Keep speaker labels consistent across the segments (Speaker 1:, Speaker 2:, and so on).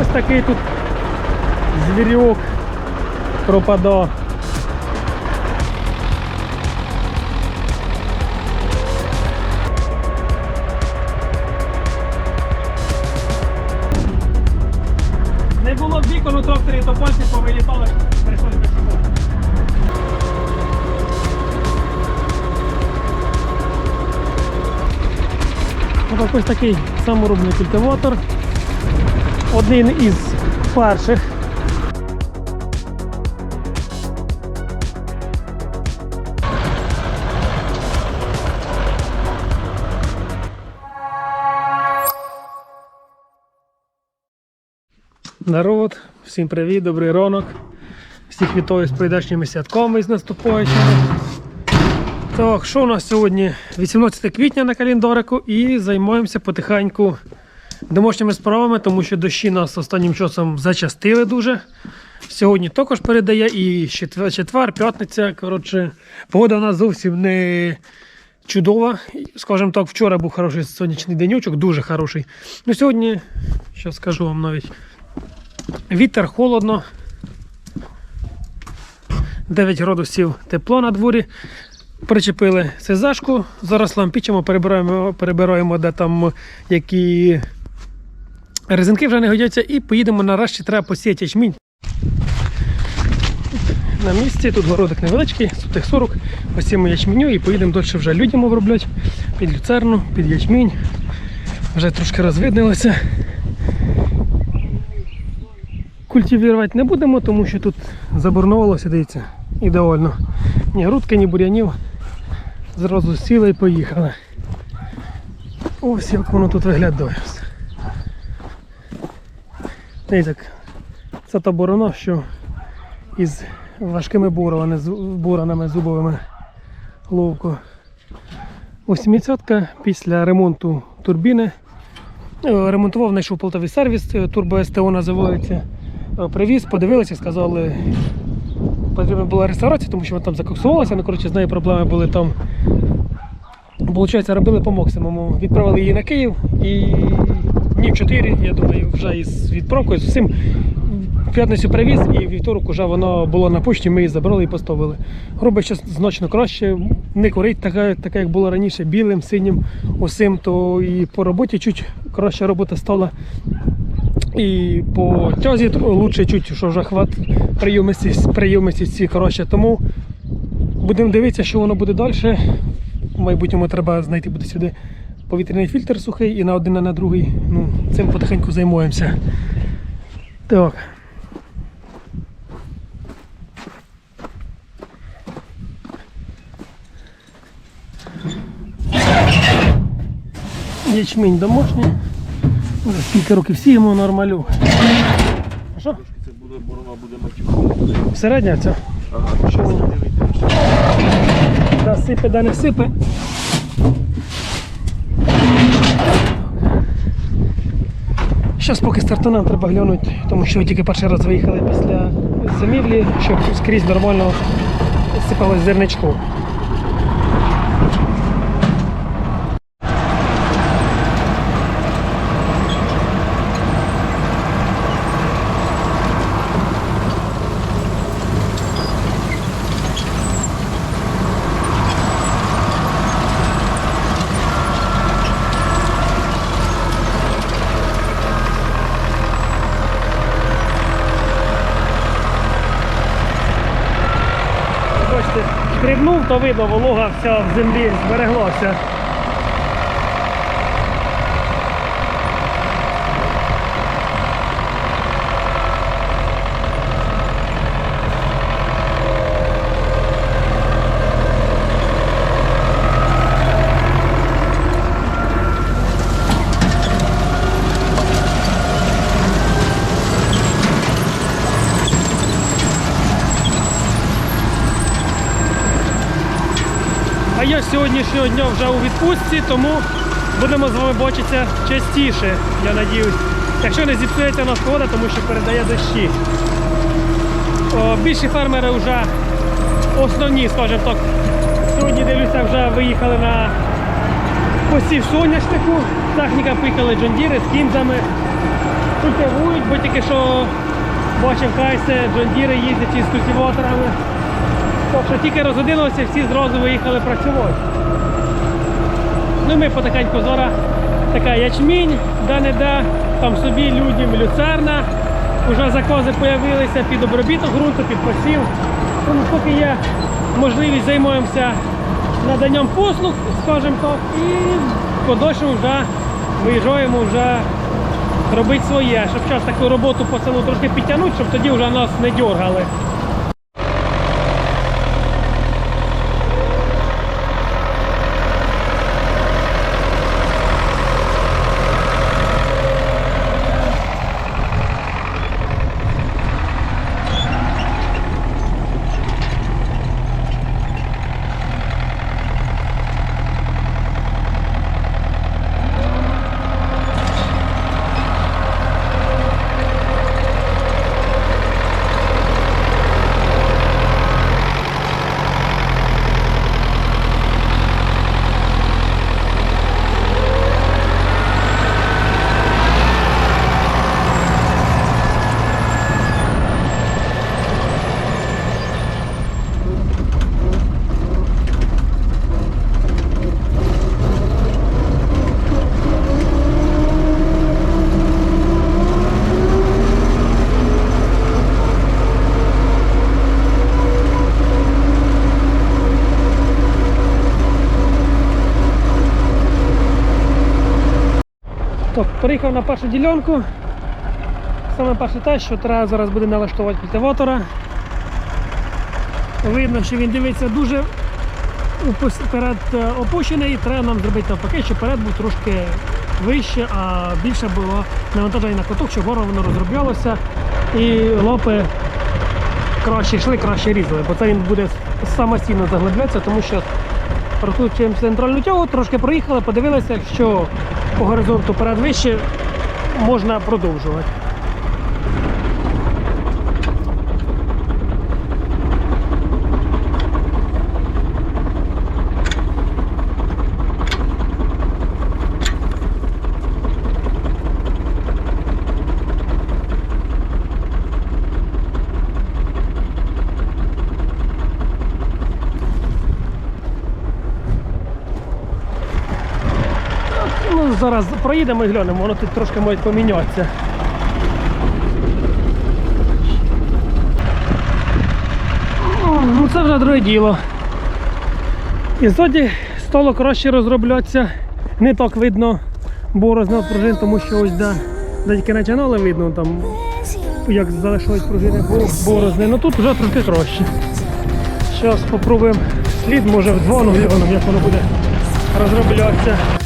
Speaker 1: ось такий тут звірюк пропадав. Не було вікон у тракторі, то пальці повилітали, би сьогодні. Ось такий саморобний культиватор. Один із перших. Народ, всім привіт, добрий ранок. Всіх вітаю з прийдешніми святками і з наступаючими. Так, що у нас сьогодні? 18 квітня на календарику і займаємося потихеньку домашніми справами, тому що дощі нас останнім часом зачастили дуже. Сьогодні також передає і четвер, п'ятниця. Коротше, погода у нас зовсім не чудова. Скажімо так, вчора був хороший сонячний денечок, дуже хороший. Ну сьогодні, що скажу вам навіть, вітер холодно. 9 градусів тепло на дворі. Причепили СЗшку, зараз лампічимо, перебираємо, перебираємо, де там які резинки вже не годяться, і поїдемо нарешті треба посіяти ячмінь. На місці, тут городик невеличкий, сутих 40, посіємо ячменю і поїдемо далі вже людям обробляти під люцерну, під ячмінь. Вже трошки розвиднилося. Культивувати не будемо, тому що тут заборнувалося, дивіться, ідеально. Ні грудки, ні бур'янів. Зразу сіли і поїхали. Ось як воно тут виглядає. Дивіться, це та борона, що із важкими буранами зубовими ловко. 80 після ремонту турбіни. Е, Ремонтував, знайшов полтавий сервіс, е, Турбо СТО називається. Е, Привіз, подивилися, сказали, потрібна була реставрація, тому що вона там закоксувалася, ну коротше з нею проблеми були там. Получається, робили по максимуму. Відправили її на Київ і днів 4, я думаю, вже із відправкою з усім. В п'ятницю привіз і вівторок вже воно було на почті, ми її забрали і поставили. Робить зараз значно краще, не корить таке, таке, як було раніше, білим, синім, усім, то і по роботі чуть краща робота стала. І по тязі краще чуть, що вже хват прийомистість, прийомистість коротше. Тому будемо дивитися, що воно буде далі. В майбутньому треба знайти буде сюди повітряний фільтр сухий і на один, і на другий. Ну, цим потихеньку займаємося. Так. Ячмінь домашній. Вже скільки років сіємо нормалю. А що?
Speaker 2: Це буде борона буде матюком.
Speaker 1: Середня ця?
Speaker 2: Ага,
Speaker 1: Що воно? Да сипе, да не сипе. Зараз поки стартунам треба глянути, тому що тільки перший раз виїхали після зимівлі, щоб скрізь нормально сипалось зерничко. То видно, волога вся в землі збереглася. Сьогоднішнього дня вже у відпустці, тому будемо з вами бачитися частіше, я надіюсь. Якщо не зіпсується нас погода, тому що передає дощі. О, більші фермери вже основні, скажімо так. Сьогодні дивлюся, вже виїхали на посів соняшнику. Техніка поїхали джондіри з кінзами. культивують, бо тільки що бачив кайсе, джондіри їздять із культиваторами. Що тільки розгодилося, всі зразу виїхали працювати. Ну ми потихеньку зараз така ячмінь, де-не-де, там собі людям люцерна. Уже закази з'явилися під обробіток ґрунту, під посів. Тому поки є можливість займаємося наданням послуг, скажімо так, і подальшому вже виїжджаємо вже робити своє, щоб час таку роботу по селу трошки підтягнути, щоб тоді вже нас не дергали. Так, приїхав на першу ділянку. Саме перше те, що треба зараз буде налаштувати культиватора. Видно, що він дивиться дуже вперед е, опущений, треба нам зробити навпаки, щоб перед був трошки вище, а більше було навантаження на куток, щоб горло воно розроблялося і лопи краще йшли, краще різали, бо це він буде самостійно заглиблятися, тому що прокручуємо центральну тягу, трошки проїхали, подивилися, якщо по горизонту передвище можна продовжувати. Ну, зараз проїдемо і глянемо, воно тут трошки може помінятися. Ну, це вже друге діло. І ззаді стало краще розроблятися. Не так видно борозна пружин, тому що ось де, де тільки видно там, як залишають пружини бо- борозни. Ну тут вже трошки краще. Зараз спробуємо слід, може в двону глянемо, як воно буде розроблятися.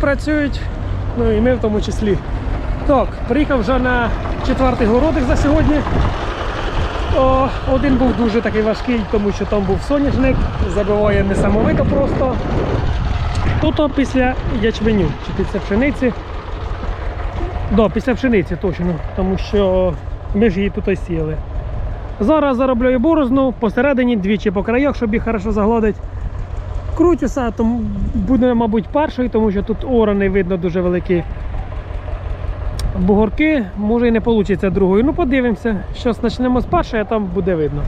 Speaker 1: Працюють, ну і ми в тому числі. Так, приїхав вже на четвертий городик за сьогодні. О, один був дуже такий важкий, тому що там був соняшник, забиває несамовито просто. Тут після ячменю чи після пшениці. Да, після пшениці точно, тому що ми ж її тут сіяли. Зараз заробляю борозну посередині двічі по краях, щоб їх хорошо загладити. Крутюся, тому буде, мабуть, перший, тому що тут орани видно дуже великі бугорки. Може і не вийде другою. Ну, подивимося. Щось почнемо з першої, а там буде видно.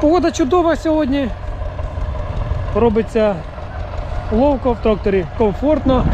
Speaker 1: Погода чудова сьогодні. Робиться ловко в тракторі, комфортно.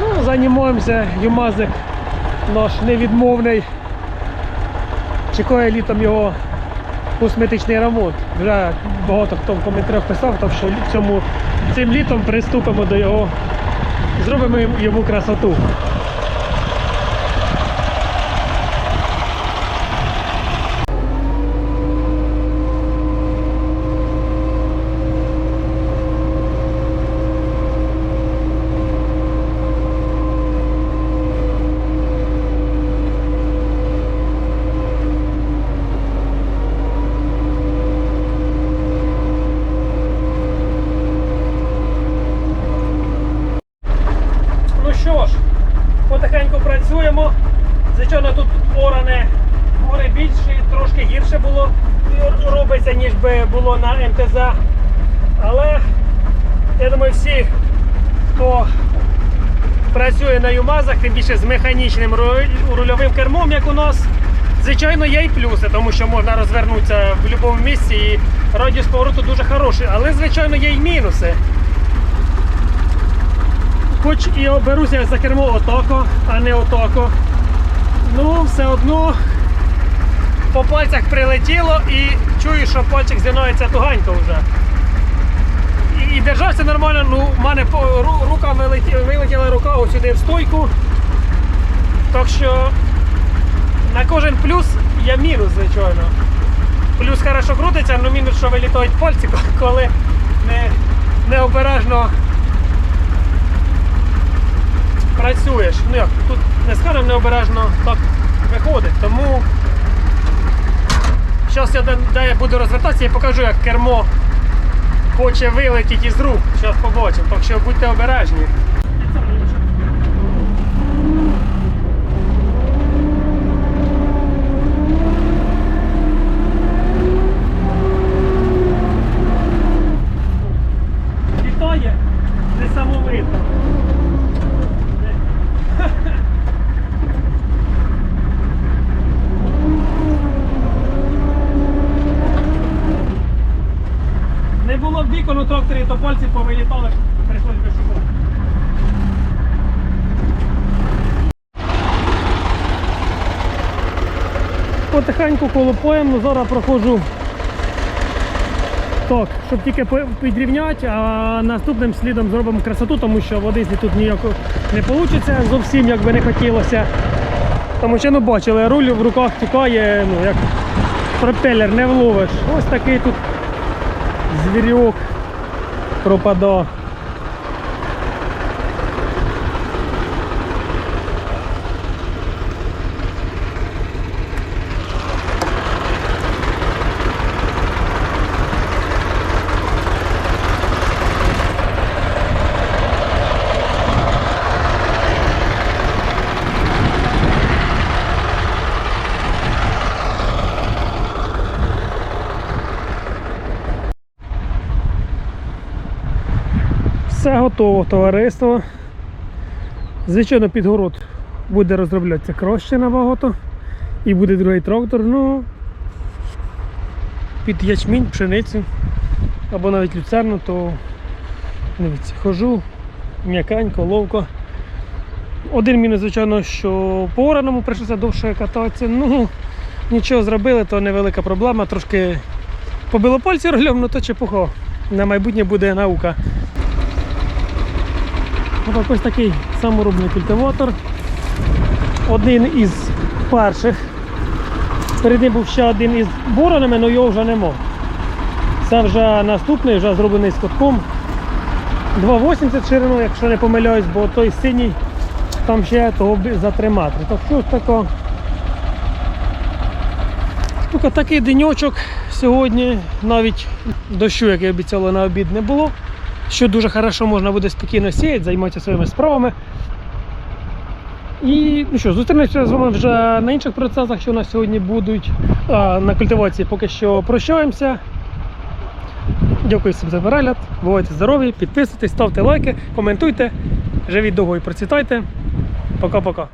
Speaker 1: Ну, займаємося, юмазик наш невідмовний. Чекає літом його косметичний ремонт. Вже багато хто в коментарях писав, так що цьому, цим літом приступимо до його, зробимо йому красоту. Ну що ж, потихеньку працюємо. Звичайно, тут оране море більше, трошки гірше було робиться, ніж би було на МТЗ. Але думаю, хто працює на ЮМАЗах, тим більше з механічним рульовим кермом, як у нас, звичайно, є і плюси, тому що можна розвернутися в будь-якому місці і радіус повороту дуже хороший. Але, звичайно, є і мінуси. Хоч і беруся за кермо отако, а не отако. Ну, все одно по пальцях прилетіло і чую, що пальчик згинається туганько вже. Нормально, ну, в мене рука вилетіла, вилетіла рука сюди в стойку. Так що на кожен плюс є мінус, звичайно. Плюс хорошо крутиться, але мінус, що вилітають пальці, коли не, необережно працюєш. Ну як, тут не скажемо необережно так виходить. Тому зараз я де, де буду розвертатися і покажу, як кермо хоче вилетіти із рук. Зараз побачимо. Так що будьте обережні. Літає несамовито. Вікон у тракторі, то пальці повилітали, прийшлось шукати. Потихеньку колопаємо, зараз проходжу так, щоб тільки підрівняти, а наступним слідом зробимо красоту, тому що води тут ніяко не вийде зовсім, як би не хотілося. Тому що ну бачили, руль в руках тікає, ну як пропелер не вловиш. Ось такий тут звірюк пропадав. Все готово, товариство. Звичайно, підгород буде розроблятися краще набагато. І буде другий трактор, ну під ячмінь, пшеницю або навіть люцерну, то дивіться, хожу м'якенько, ловко. Один мінус, звичайно, що по ораному прийшлося довше кататися. Ну, нічого зробили, то невелика проблема. Трошки побило пальці рулем, ну то чепуха. На майбутнє буде наука. Отак ось такий саморобний культиватор. Один із перших. Перед ним був ще один із боронами, але його вже нема. Це вже наступний, вже зроблений з котком. 2,80 ширину, якщо не помиляюсь, бо той синій там ще того за 3 метри. Так що тако такий денечок сьогодні, навіть дощу, як і обіцяли на обід, не було. Що дуже хорошо можна буде спокійно сіяти, займатися своїми справами. І ну що, зустрінемося з вами вже на інших процесах, що у нас сьогодні будуть. А, на культивації поки що прощаємося. Дякую всім за перегляд. Бувайте здорові, підписуйтесь, ставте лайки, коментуйте. Живіть довго і процвітайте. Пока-пока.